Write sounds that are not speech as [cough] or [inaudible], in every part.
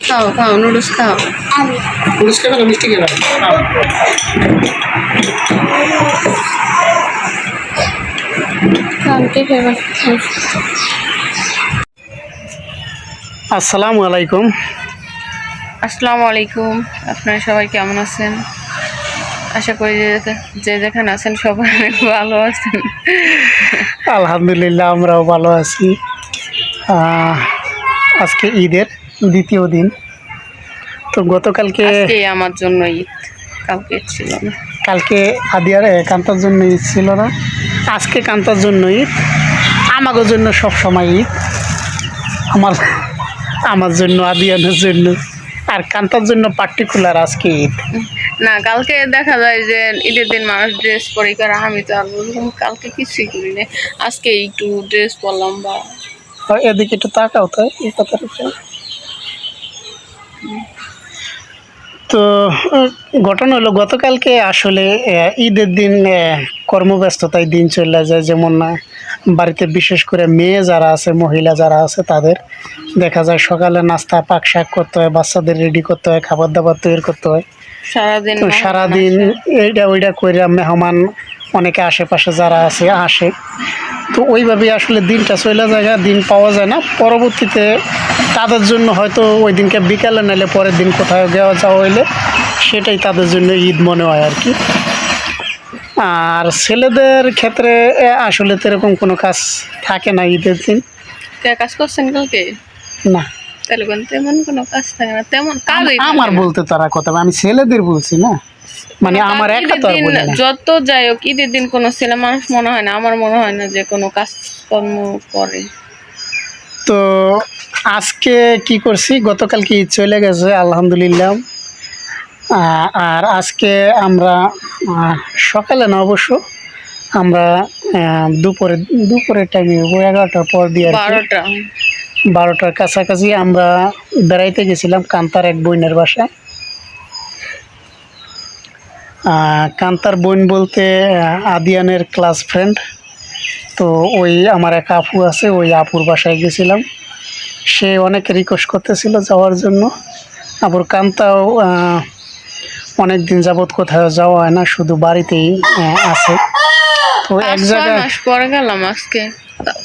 খাও খাও নুডলস খাও। পুলিশ খাবে মিষ্টি খাবে খাও। কালকে খেয়ে আসসালামু আলাইকুম। আসসালামু আলাইকুম। আপনারা সবাই কেমন আছেন? আশা করি যে যে যেখানে আছেন সবাই অনেক ভালো আছেন। আলহামদুলিল্লাহ আমরাও ভালো আছি। আহ, আজকে ঈদের দ্বিতীয় দিন। তো গতকালকে আমার জন্য ঈদ। কালকে ছিল না। কালকে আদিয়ার কান্তার জন্য ঈদ ছিল না। আজকে কান্তার জন্য ঈদ। আমাদের জন্য সব সময় ঈদ। আমার আমার জন্য আদিয়ানের জন্য। আর কান্তার জন্য পার্টিকুলার আজকে ঈদ। না কালকে দেখা যায় যে ঈদের দিন মানুষ ড্রেস পরে করে। আমি তো আর ওরকম কালকে কিছুই করি না আজকে একটু ড্রেস পরলাম বা এদিকে একটু তাকাও তো এই উপরে। তো ঘটনা হলো গতকালকে আসলে ঈদের দিন কর্মব্যস্ততায় দিন চলে যায়। যেমন বাড়িতে বিশেষ করে মেয়ে যারা আছে মহিলা যারা আছে তাদের দেখা যায় সকালে নাস্তা পাক শাক করতে হয় বাচ্চাদের রেডি করতে হয় খাবার দাবার তৈরি করতে হয়। সারাদিন সারাদিন এইটা ওইটা করে মেহমান অনেকে আশেপাশে যারা আছে আসে। তো ওইভাবে আসলে দিনটা চলে যায় না, দিন পাওয়া যায় না। পরবর্তীতে তাদের জন্য হয়তো ওই দিনকে বিকালে নাইলে পরের দিন কোথাও যাওয়া যাওয়া হইলে সেটাই তাদের জন্য ঈদ মনে হয় আর কি। আর ছেলেদের ক্ষেত্রে আসলে তো এরকম কোনো কাজ থাকে না ঈদের দিন। কাজ করছেন কালকে না। তাহলে তেমন কোনো কাজ থাকে না তেমন আমার বলতে তারা কথা আমি ছেলেদের বলছি না। মানে আমার একা তো যত যাই হোক ঈদের দিন কোনো ছেলে মানুষ মনে হয় না। আমার মনে হয় না যে কোনো কাজকর্ম করে। তো আজকে কি করছি? গতকাল কি চলে গেছে? আলহামদুলিল্লাহ। আর আজকে আমরা সকালে না অবশ্য আমরা দুপুরে দুপুরের টাইমে এগারোটার পর দিয়ে বারোটা। বারোটার কাছাকাছি আমরা বেড়াইতে গেছিলাম কান্তার এক বোনের বাসায়। কান্তার বোন বলতে আদিয়ানের ক্লাস ফ্রেন্ড তো ওই আমার এক আপু আছে ওই আপুর বাসায় গেছিলাম। সে অনেক রিকোয়েস্ট করতেছিল যাওয়ার জন্য। আপুর কান্তাও অনেক দিন যাবৎ কোথাও যাওয়া হয় না শুধু বাড়িতেই আছে। তো এক জায়গায় পরে গেলাম আজকে।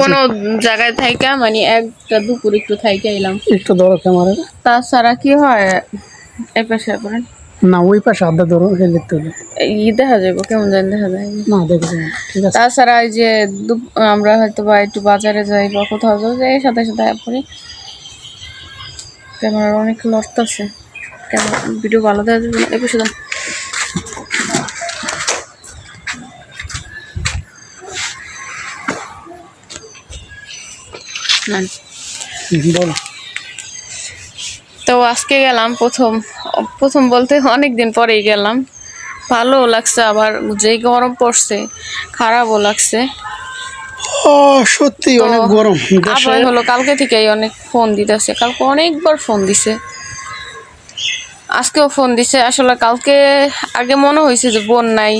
কোনো জায়গায় থাইকা মানে একটা দুপুর একটু থাইকা এলাম। একটু ধরো ক্যামেরা তাছাড়া কি হয়? এ পাশে করেন না ওই পাশে আড্ডা ধরো হেলে তুলে ই দেখা যাব কেমন জানি দেখা যায় না দেখছি না ঠিক আছে। তাছাড়া এই যে আমরা হয়তো বা একটু বাজারে যাই বা কোথাও যাই যাই সাথে সাথে পরে ক্যামেরার অনেক লড়তে আছে। ক্যামেরা ভিডিও ভালো দেওয়া যাবে না? একুশে দাম বলো। তো আজকে গেলাম প্রথম প্রথম বলতে অনেক দিন পরেই গেলাম। ভালো লাগছে আবার যেই গরম পড়ছে খারাপও লাগছে। ও সত্যি অনেক গরম। আবার হলো কালকে থেকেই অনেক ফোন দিতেছে। কালকে অনেকবার ফোন দিছে। আজকেও ফোন দিছে। আসলে কালকে আগে মনে হয়েছে যে বোন নাই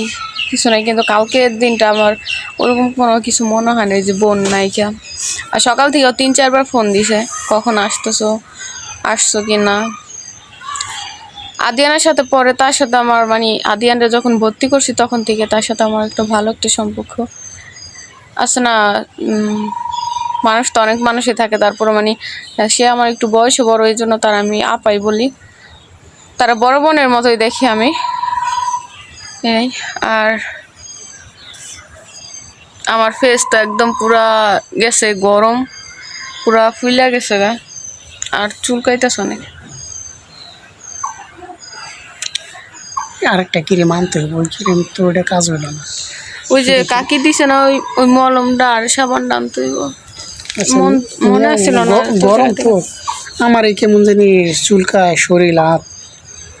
কিছু নাই কিন্তু কালকের দিনটা আমার ওরকম কোনো কিছু মনে হয় না যে বোন নাই কে আর সকাল থেকেও তিন চারবার ফোন দিছে কখন আসতেছো আসছো কি না আদিয়ানের সাথে পরে তার সাথে আমার মানে আদিয়ানরা যখন ভর্তি করছি তখন থেকে তার সাথে আমার একটা ভালো একটা সম্পর্ক। আছে না মানুষ তো অনেক মানুষই থাকে তারপরে মানে সে আমার একটু বয়সে বড়, এই জন্য তার আমি আপাই বলি। তারা বড় বোনের মতোই দেখি আমি। এই, আর আমার ফেস তো একদম পুরা গেছে গরম, পুরা ফুইলা গেছে গা। আর চুলকাইতেছে অনেক। আরেকটা ক্রিম আনতে হবে ওই ক্রিম তো ওটা কাজ হলো না। ওই যে কাকি দিছে না ওই ওই মলমটা আর সাবানটা আনতে হইব। আচ্ছা, মন- মনে গ- ছিল না, গরম তো। আমার এই কেমন জানি চুলকায় শরীর হাত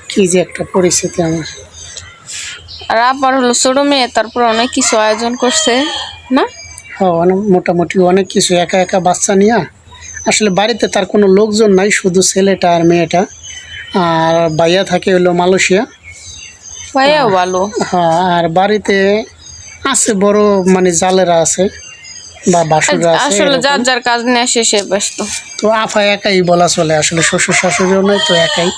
কি যে একটা পরিস্থিতি আমার। আর আবার হলো ছোট মেয়ে তারপর অনেক কিছু আয়োজন করছে না? হ্যাঁ অনেক মোটামুটি অনেক কিছু একা একা বাচ্চা নিয়ে। আসলে বাড়িতে তার কোনো লোকজন নাই শুধু ছেলেটা আর মেয়েটা। আর ভাইয়া থাকে হলো মালয়েশিয়া। ভাইয়াও ভালো। হ্যাঁ আর বাড়িতে আছে বড় মানে জালেরা আছে বা বাসুরা আছে আসলে যার যার কাজ নিয়ে আসে সে ব্যস্ত। তো আফা একাই বলা চলে আসলে শ্বশুর শাশুড়িও নয় তো একাই।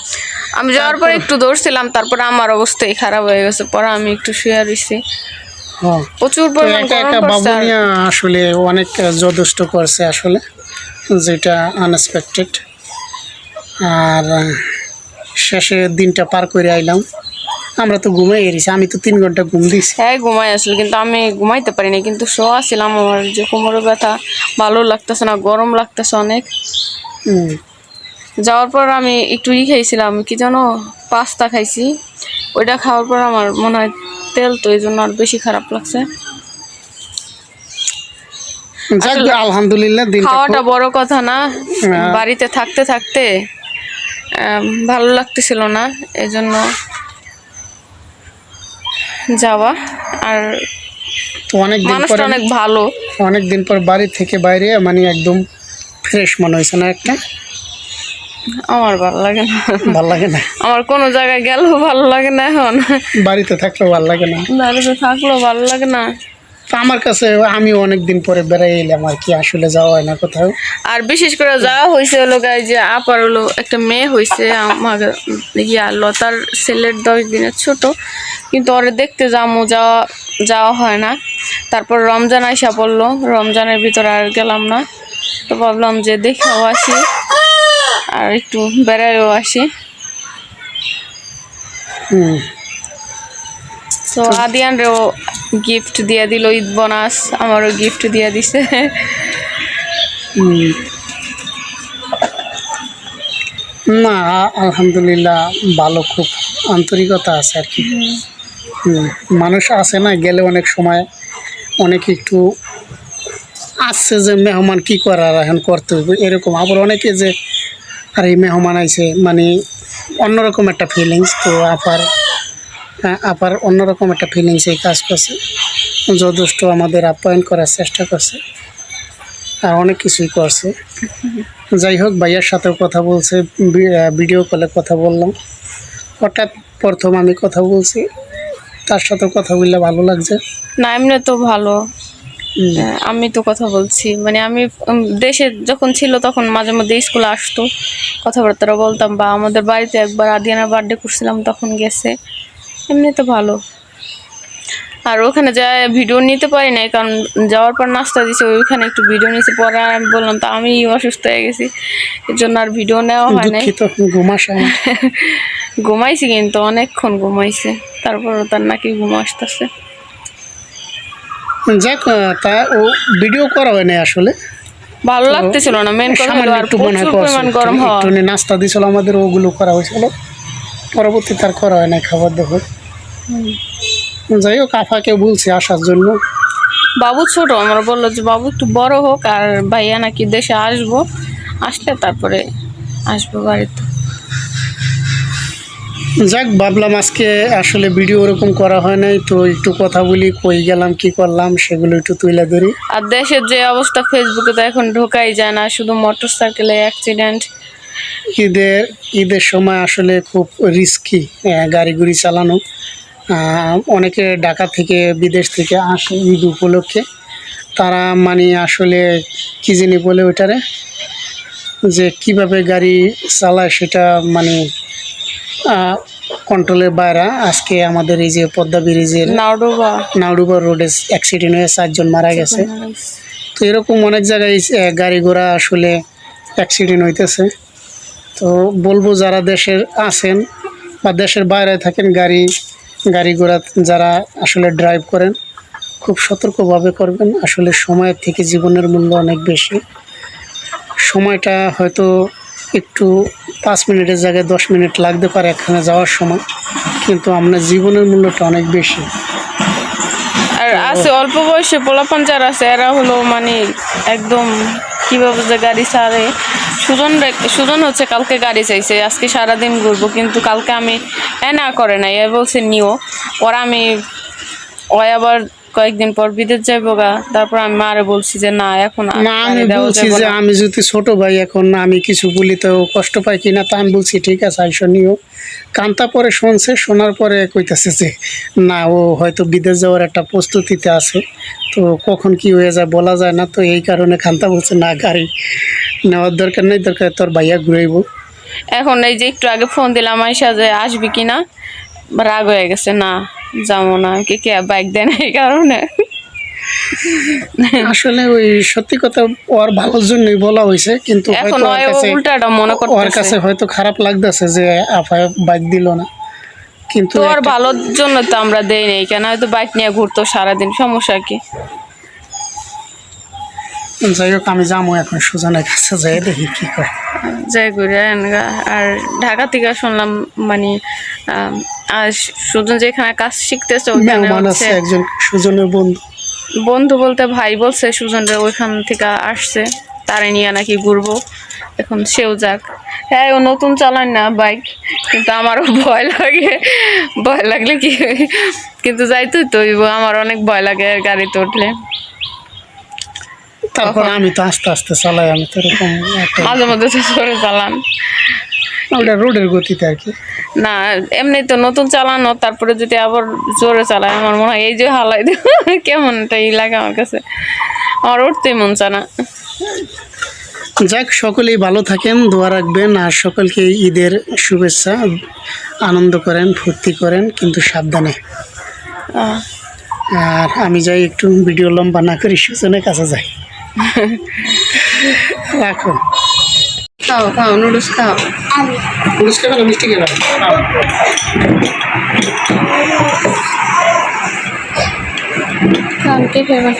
আমি যাওয়ার পরে একটু দৌড়ছিলাম তারপরে আমার অবস্থাই খারাপ হয়ে গেছে পরে আমি একটু শুয়ে রয়েছি হ্যাঁ প্রচুর পরিমাণ বাবুনিয়া আসলে অনেক যথেষ্ট করছে আসলে যেটা আনএক্সপেক্টেড আর শেষে দিনটা পার করে আইলাম। আমরা তো ঘুমাই এরিছি আমি তো তিন ঘণ্টা ঘুম দিছি। হ্যাঁ ঘুমাই আসলে কিন্তু আমি ঘুমাইতে পারিনি কিন্তু শোয়া ছিলাম আমার যে কোমরে ব্যথা ভালো লাগতেছে না গরম লাগতেছে অনেক। যাওয়ার পর আমি একটু ই খাইছিলাম কি জানো পাস্তা খাইছি। ওইটা খাওয়ার পর আমার মনে হয় তেল তো এই জন্য আর বেশি খারাপ লাগছে। আলহামদুলিল্লাহ খাওয়াটা বড় কথা না হ্যাঁ। বাড়িতে থাকতে থাকতে ভালো লাগতেছিল না এই জন্য যাওয়া আর অনেক দিন পরে অনেক ভালো। অনেক দিন পর বাড়ি থেকে বাইরে মানে একদম ফ্রেশ মনে হয়েছে না একটা? আমার ভালো লাগে না। ভালো লাগে না? আমার কোনো জায়গায় গেলেও ভালো লাগে না এখন। বাড়িতে থাকলেও ভালো লাগে না? বাড়িতে থাকলেও ভালো লাগে না। আমার কাছে আমি অনেক দিন পরে বেড়াই এলাম আর কি আসলে যাওয়া হয় না কোথাও। আর বিশেষ করে যাওয়া হয়েছে হলো গায়ে যে আপার হলো একটা মেয়ে হয়েছে আমার ইয়া লতার ছেলের দশ দিনের ছোট। কিন্তু ওরে দেখতে যামু যাওয়া যাওয়া হয় না। তারপর রমজান আইসা পড়ল রমজানের ভিতরে আর গেলাম না। তো ভাবলাম যে দেখেও আসি আর একটু বেড়াইও আসি। হুম। তো আদিয়ানরেও গিফট দিয়ে দিল ঈদ বোনাস আমারও গিফট দিয়ে দিছে। না আলহামদুলিল্লাহ ভালো খুব আন্তরিকতা আছে আর কি। মানুষ আছে না গেলে অনেক সময় অনেক একটু আসছে যে মেহমান কি করার এখন করতে হবে এরকম। আবার অনেকে যে আর এই মেহমান আইছে। মানে অন্যরকম একটা ফিলিংস তো আপার হ্যাঁ, আপার অন্যরকম একটা ফিলিংস এই কাজ করছে। যথেষ্ট আমাদের আপ্যায়ন করার চেষ্টা করছে আর অনেক কিছুই করছে। যাই হোক ভাইয়ার সাথেও কথা বলছে ভিডিও কলে কথা বললাম। হঠাৎ প্রথম আমি কথা বলছি তার সাথে কথা বললে ভালো লাগছে? না এমনি তো ভালো। হ্যাঁ, আমি তো কথা বলছি। মানে আমি দেশে যখন ছিল তখন মাঝে মধ্যে স্কুলে আসতো। কথাবার্তা বলতাম বা আমাদের বাড়িতে একবার আদিয়ানার বার্থডে করছিলাম তখন গেছে। এমনি তো ভালো। আর ওখানে যা ভিডিও নিতে পারি নাই কারণ যাওয়ার পর নাস্তা দিছে ওইখানে একটু ভিডিও নিয়েছি পরে আমি বললাম তো আমি অসুস্থ হয়ে গেছি। এর জন্য আর ভিডিও নেওয়া হয় নাই। [laughs] ঘুমাইছি কিন্তু অনেকক্ষণ ঘুমাইছে তারপর তার নাকি ঘুম আসতেছে। যাক তা ও ভিডিও করা হয় নাই আসলে। ভালো লাগতেছিল না মেন কথা হলো আর প্রচুর পরিমাণ গরম হওয়া। নাস্তা দিয়েছিল আমাদের ওগুলো করা হয়েছিল। পরবর্তী তার করা হয় নাই খাবার দাবার। যাই হোক আফাকে বলছি আসার জন্য। বাবু ছোট আমরা বলল যে বাবু একটু বড় হোক আর ভাইয়া নাকি দেশে আসব। আসলে তারপরে আসব বাড়িতে। যাক ভাবলাম আজকে আসলে ভিডিও ওরকম করা হয় নাই তো একটু কথা বলি কই গেলাম কি করলাম সেগুলো একটু তুলে ধরি। আর দেশের যে অবস্থা ফেসবুকে তো এখন ঢোকাই যায় না শুধু মোটর সাইকেলে অ্যাক্সিডেন্ট ঈদের ঈদের সময় আসলে খুব রিস্কি গাড়ি গুড়ি চালানো। অনেকে ঢাকা থেকে বিদেশ থেকে আসে ঈদ উপলক্ষে। তারা মানে আসলে কী জানি বলে ওইটারে? যে কীভাবে গাড়ি চালায় সেটা মানে কন্ট্রোলের বাইরে। আজকে আমাদের এই যে পদ্মা ব্রিজের নাওডোবা। নাউডুবা রোডে অ্যাক্সিডেন্ট হয়ে চারজন মারা গেছে। তো এরকম অনেক জায়গায় গাড়ি ঘোড়া আসলে অ্যাক্সিডেন্ট হইতেছে। তো বলব যারা দেশের আছেন বা দেশের বাইরে থাকেন গাড়ি গাড়ি ঘোড়া যারা আসলে ড্রাইভ করেন, খুব সতর্কভাবে করবেন। আসলে সময়ের থেকে জীবনের মূল্য অনেক বেশি। সময়টা হয়তো একটু পাঁচ মিনিটের জায়গায় দশ মিনিট লাগতে পারে এখানে যাওয়ার সময়, কিন্তু আপনার জীবনের মূল্যটা অনেক বেশি। আর আছে, অল্প বয়সে পোলাপান যারা আছে, এরা হলো মানে একদম কীভাবে যে গাড়ি ছাড়ে সুজন সুজন হচ্ছে কালকে গাড়ি চাইছে, আজকে সারাদিন ঘুরবো, কিন্তু কালকে আমি এ না করে নাই, এ বলছে নিও। ওরা আমি ওই আবার কয়েকদিন পর বিদেশ যাইবো গা। তারপর আমি মারে বলছি যে না এখন না আমি বলছি যে আমি যদি ছোট ভাই এখন আমি কিছু বলি তো কষ্ট পাই কিনা তা আমি বলছি ঠিক আছে আইসো নিও। কান্তা পরে শুনছে শোনার পরে কইতাছে যে না ও হয়তো বিদেশ যাওয়ার একটা প্রস্তুতিতে আছে। তো কখন কি হয়ে যায় বলা যায় না। তো এই কারণে কান্তা বলছে না গাড়ি নেওয়ার দরকার নেই দরকার তোর ভাইয়া ঘুরাইব। এখন এই যে একটু আগে ফোন দিলাম আইসা যে আসবি কিনা? রাগ হয়ে গেছে না যাব না। কি কে বাইক দেন এই কারণে। আসলে ওই সত্যি কথা ওর ভালোর জন্যই বলা হয়েছে কিন্তু এখন উল্টাটা মনে ওর কাছে হয়তো খারাপ লাগতেছে যে আফায় বাইক দিল না। কিন্তু ওর ভালোর জন্য তো আমরা দেই নাই কেন হয়তো বাইক নিয়ে ঘুরতো সারাদিন সমস্যা কি? যাই হোক আমি যাব এখন সুজনের কাছে যাই দেখি কি করে যাই ঘুরে আর ঢাকা থেকে শুনলাম মানে আর সুজন যেখানে কাজ শিখতেছে ওখানে হচ্ছে একজন সুজনের বন্ধু। বন্ধু বলতে ভাই বলছে সুজনরে ওইখান থেকে আসছে তারে নিয়ে নাকি ঘুরবো। এখন সেও যাক। হ্যাঁ ও নতুন চালান না বাইক কিন্তু আমারও ভয় লাগে। ভয় লাগলে কি কিন্তু যাইতে তো আমার অনেক ভয় লাগে গাড়িতে উঠলে। তারপর আমি তো আস্তে আস্তে চালাই আমি তো এরকম মাঝে মধ্যে তো জোরে চালান ওটা রোডের গতিতে আর কি। না এমনি তো নতুন চালানো তারপরে যদি আবার জোরে চালায় আমার মনে হয় এই যে হালাই দেব কেমন একটা ই লাগে আমার কাছে। আমার উঠতেই মন চায় না। যাক সকলেই ভালো থাকেন দোয়া রাখবেন আর সকলকে ঈদের শুভেচ্ছা আনন্দ করেন ফুর্তি করেন কিন্তু সাবধানে। আর আমি যাই একটু ভিডিও লম্বা না করি সুজনের কাছে যাই। রাখো। খাও খাও নুডলস খাও। মিষ্টি খেলো মিষ্টি খেলো খান কে খাবে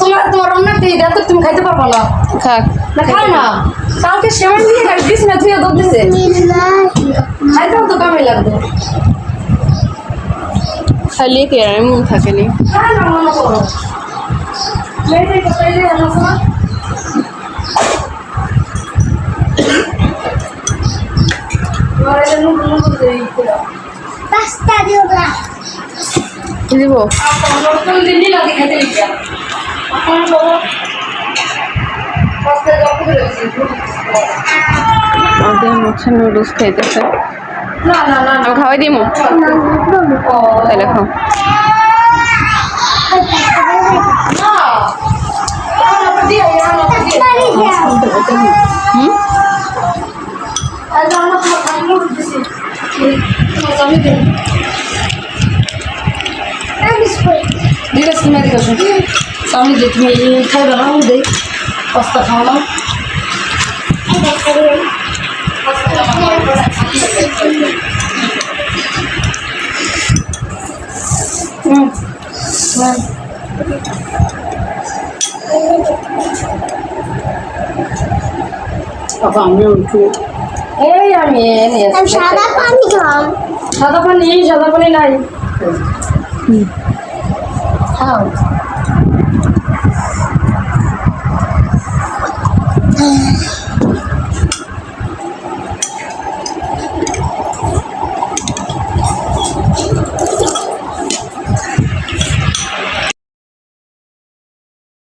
তোমার তোমার এটা তো তুমি খাইতে পারব না। খাক না খাও না। কালকে সেমন দিয়ে দিস না তুই দুধ দিছে খাইতেও তো কামে লাগবে। খালি থাকেনি না মনে করো মেয়েটাই তো পেলে আনাস না ঘরে যেন কোনো দেই Basta di ora. কি দিব? আমাদের নুডলস খাইতেছে। আমি খাওয়াই দিমু তাহলে খাও না। আমরা দিয়ে তুমি আসো আমি দিই পাস্তা খাও বাবা আমিও একটু এই আমি সাদা পানি খাম। সাদা পানি নাই। খাও।